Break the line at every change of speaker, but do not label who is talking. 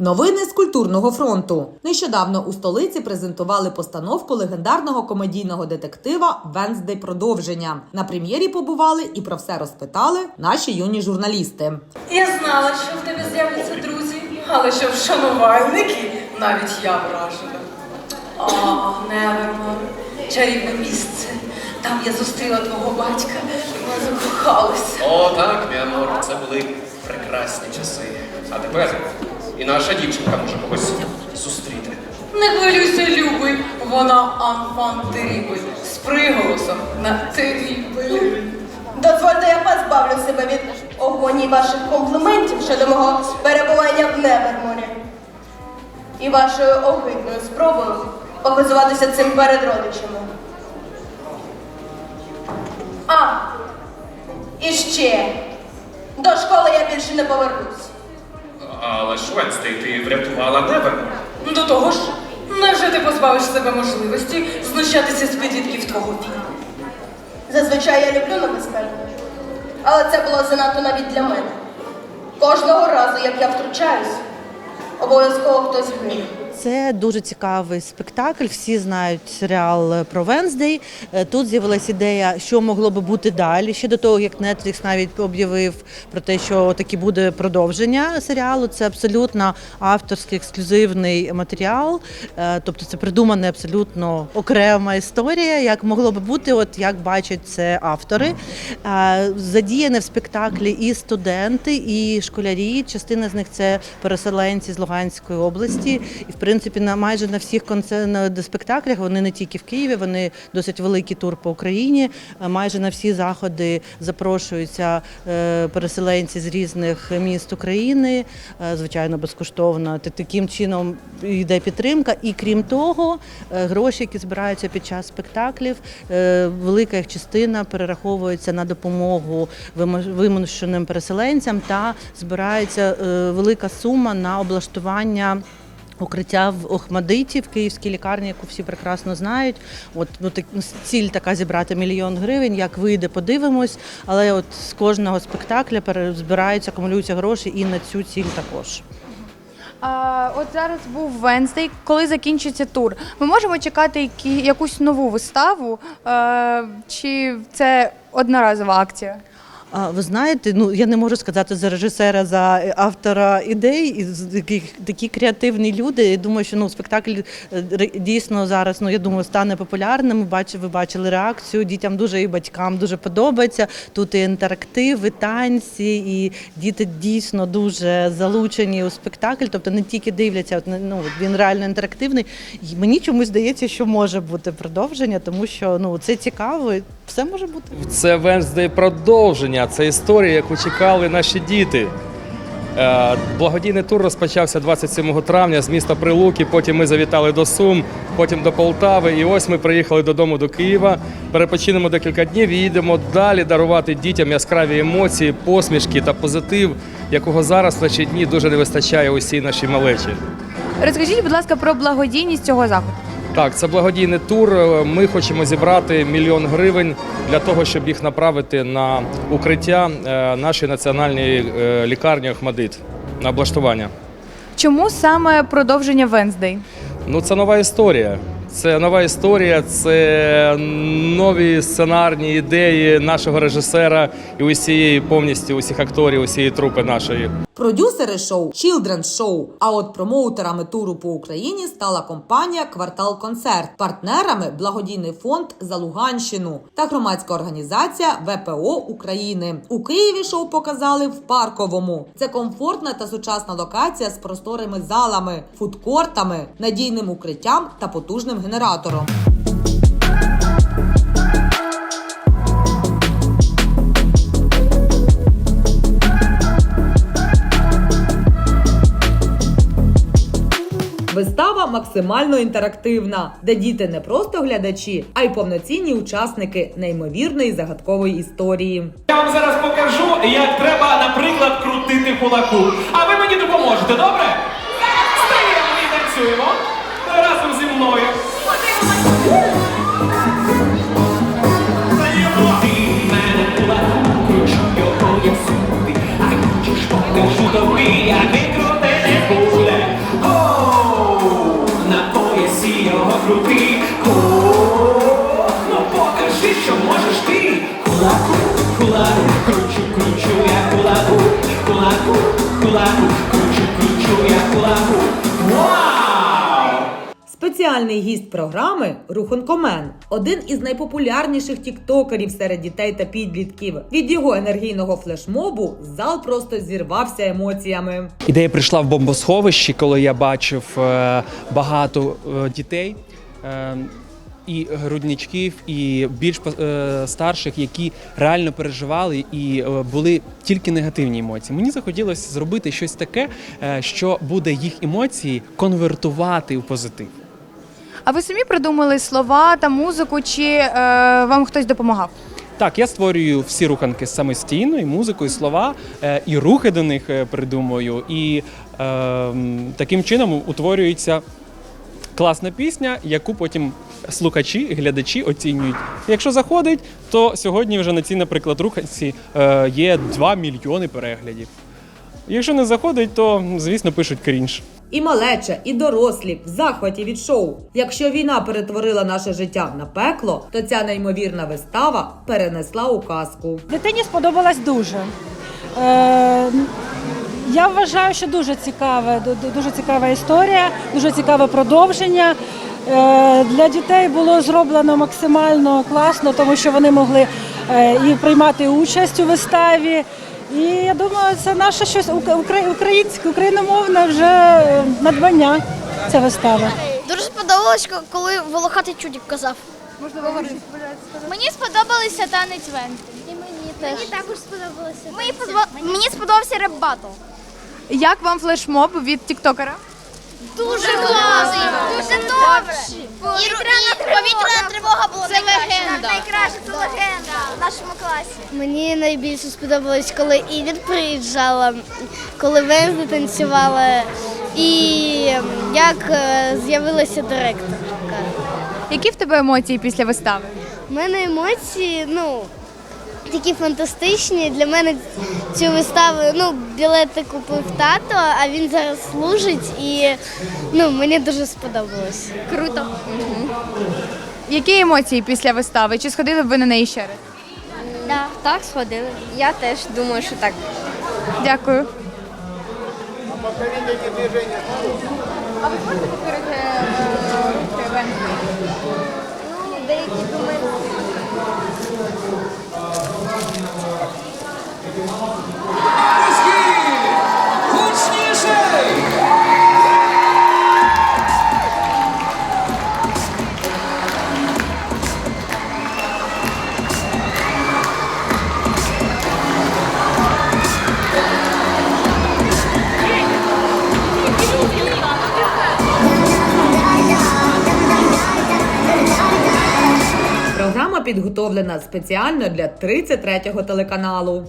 Новини з культурного фронту. Нещодавно у столиці презентували постановку легендарного комедійного детектива Венздей продовження. На прем'єрі побували і про все розпитали наші юні журналісти.
Я знала, що в тебе з'являться друзі, але що вшанувальники, навіть я вражена. О, Невермор, чарівне місце. Там я зустріла твого батька, і ми закохалися.
О, так, мій амор, це були прекрасні часи. А тепер і наша дівчинка може когось зустріти.
Не хвилюйся, любий, вона анфан терібель, з приголосом на терібель.
Дозвольте, я позбавлю себе від огоні ваших компліментів щодо мого перебування в Неверморі. І вашою огидною спробою похизуватися цим перед родичами. А, і ще. До школи я більше не повернусь.
Але ж Венстей, ти врятувала Невермор.
До того ж, невже ти позбавиш себе можливості знущатися з підлітків твого віку?
Зазвичай я люблю небезпеку. Але це було занадто навіть для мене. Кожного разу, як я втручаюсь, обов'язково хтось гине.
Це дуже цікавий спектакль. Всі знають серіал про Венздей. Е, Тут з'явилася ідея, що могло би бути далі. Ще до того, як Netflix навіть об'явив про те, що таки буде продовження серіалу. Це абсолютно авторський ексклюзивний матеріал. Е, Тобто це придумана абсолютно окрема історія, як могло би бути, от як бачать це автори. Е, Задіяні в спектаклі і студенти, і школярі. Частина з них це переселенці з Луганської області. І в принципі на майже на всіх концер... спектаклях вони не тільки в Києві, вони досить великий тур по Україні. Е, Майже на всі заходи запрошуються е, переселенці з різних міст України. Е, Звичайно, безкоштовно. Таким чином йде підтримка. І крім того, гроші, які збираються під час спектаклів, велика їх частина перераховується на допомогу вимушеним переселенцям та збирається велика сума на облаштування. Укриття в Охмадиті в київській лікарні, яку всі прекрасно знають. От ну так ну, ціль така зібрати мільйон гривень. Як вийде, подивимось. Але от з кожного спектакля пере- збираються, акумулюються гроші і на цю ціль також.
А, от зараз був Венздей, коли закінчиться тур. Ми можемо чекати які, якусь нову виставу, е, чи це одноразова акція?
Ви знаєте, ну я не можу сказати за режисера, за автора ідей, і таких такі креативні люди. Я думаю, що ну спектакль е, дійсно зараз. Ну я думаю, стане популярним. Бачу, ви бачили реакцію. Дітям дуже і батькам дуже подобається. Тут і інтерактив, і танці, і діти дійсно дуже залучені у спектакль. Тобто не тільки дивляться, от, ну він реально інтерактивний. І мені чомусь здається, що може бути продовження, тому що ну це цікаво. Все може бути.
Це Венздей продовження, це історія, яку чекали наші діти. Е, Благодійний тур розпочався 27 травня з міста Прилуки. Потім ми завітали до Сум, потім до Полтави. І ось ми приїхали додому до Києва. Перепочинемо декілька днів і їдемо далі дарувати дітям яскраві емоції, посмішки та позитив, якого зараз в наші дні дуже не вистачає усій нашій малечі.
Розкажіть, будь ласка, про благодійність цього заходу.
Так, це благодійний тур. Ми хочемо зібрати мільйон гривень для того, щоб їх направити на укриття е, нашої національної е, лікарні Охмадит на облаштування.
Чому саме продовження Венздей?
Ну, це нова історія. Це нова історія, це нові сценарні ідеї нашого режисера і усієї повністю усіх акторів, усієї трупи нашої.
Продюсери шоу Children's Show. А от промоутерами туру по Україні стала компанія Квартал Концерт, партнерами благодійний фонд за Луганщину та громадська організація ВПО України. У Києві шоу показали в парковому. Це комфортна та сучасна локація з просторими залами, фудкортами, надійним укриттям та потужним генератором. Вистава максимально інтерактивна, де діти не просто глядачі, а й повноцінні учасники неймовірної загадкової історії.
Я вам зараз покажу, як треба, наприклад, крутити кулаку. А ви мені допоможете, добре? Стаємо і танцюємо разом зі мною. Кручу, кручу я кулаку, кулаку, кулаку, кручу, кручу я кулаку.
Спеціальний гість програми Рухонкомен, один із найпопулярніших тіктокерів серед дітей та підлітків. Від його енергійного флешмобу зал просто зірвався емоціями.
Ідея прийшла в бомбосховищі, коли я бачив е, багато е, дітей. е, І грудничків, і більш е, старших, які реально переживали і були тільки негативні емоції. Мені захотілося зробити щось таке, що буде їх емоції конвертувати в позитив.
А ви самі придумали слова та музику, чи е, вам хтось допомагав?
Так, я створюю всі руханки самостійно, і музику, і слова, е, і рухи до них е, придумую. І е, таким чином утворюється класна пісня, яку потім слухачі, глядачі оцінюють. Якщо заходить, то сьогодні вже на цій, наприклад, руханці е, є 2 мільйони переглядів. Якщо не заходить, то звісно пишуть крінж.
І малеча, і дорослі в захваті від шоу. Якщо війна перетворила наше життя на пекло, то ця неймовірна вистава перенесла у казку.
Дитині сподобалась дуже. Е, я вважаю, що дуже цікава, дуже цікава історія, дуже цікаве продовження. Е, для дітей було зроблено максимально класно, тому що вони могли е, і приймати участь у виставі. І я думаю, це наше щось українське, україномовне вже е, надбання. Ця вистава.
Дуже сподобалось, коли волохатий чудік казав.
Можна говорити.
Мені сподобалися танець Венти. І мені теж. Мені також сподобалося. Мені, подобав- мені сподобався реп батл.
Як вам флешмоб від тіктокера?
Дуже класно. Дуже добре. Повітряна тривога. Повітряна тривога була це легенда. Найкраще це легенда в нашому класі. Мені найбільше сподобалось, коли Ідіт приїжджала, коли Вензли танцювала і ем, як е, з'явилася директорка.
Які в тебе емоції після вистави?
У мене емоції, ну, такі фантастичні. Для мене цю виставу, ну, білети купив тато, а він зараз служить і ну, мені дуже сподобалось. Круто.
Які емоції після вистави? Чи сходили б ви на неї ще раз?
Да. Так, сходили. Я теж думаю, що так.
Дякую. А ви можете повторити рухи Венслі?
Ну, деякі думають.
Thank you. Підготовлена спеціально для 33-го телеканалу.